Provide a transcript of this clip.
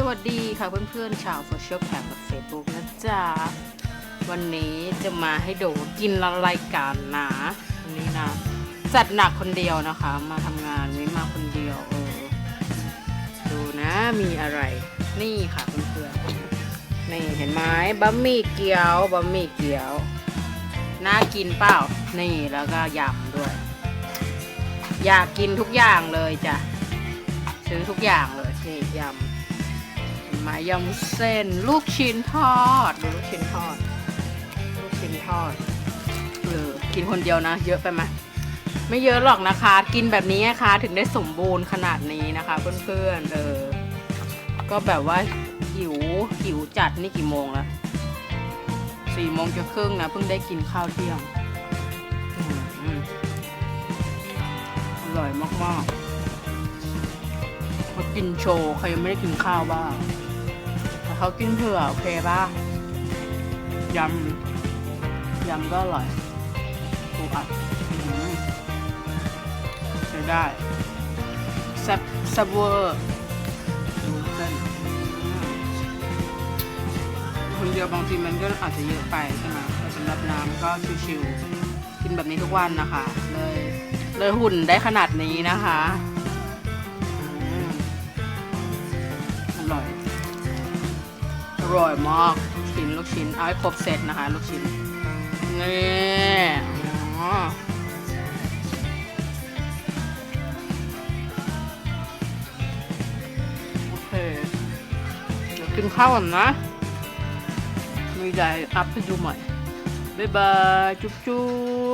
สวัสดีค่ะเพื่อนๆ ชาวโซเชียลแคมกับเฟซบุ๊กนะจ๊ะ วันนี้จะมาให้ดูกินอะไรกันนะวันนี้นะ จัดหนักคนเดียวนะคะ มาทำงานไม่มาคนเดียวเออดูนะมีอะไร นี่ค่ะเพื่อนๆนี่เห็นไหมบะหมี่เกี๊ยวบะหมี่เกี๊ยว น่ากินเปล่า นี่แล้วก็ยำด้วย อยากกินทุกอย่างเลยจ้ะซื้อทุกอย่างเลยนี่ยำ มยำเส้น ลูกชิ้นทอดดูลูกชิ้นทอด ลูกชิ้นทอดเออกินคนเดียวนะ เยอะไปไหมไม่เยอะหรอกนะคะ กินแบบนี้นะคะถึงได้สมบูรณ์ขนาดนี้นะคะ เพื่อนๆเออก็แบบว่าหิวหิวจัดนี่กี่โมงแล้วสี่โมงจะครึ่งนะเพิ่งได้กินข้าวเที่ยงอืมอืมอร่อยมากๆมากินโชว์ ใครยังไม่ได้กินข้าวบ้างแต่ เขากินเผื่อโอเคป่ะยำยำก็อร่อยปูอัดอื้อหือใช้ได้แซ่บแซ่บเวอร์ดูเส้นอื้อคนเดียวบางทีมันก็อาจจะเยอะไปใช่ไหมแต่สำหรับน้ำก็ชิวๆกินแบบนี้ทุกวันนะคะ เลยเลยหุ่นได้ขนาดนี้นะคะ ร่อยมากชิ้นลูกชิ้นเอาให้ครบเซตนะคะ ลูกชิ้นนี่โอเคเดี๋ยวกินข้าวก่อนนะ มีใจอัพให้ดูใหม่บ๊ายบาย จุ๊บจุ๊บ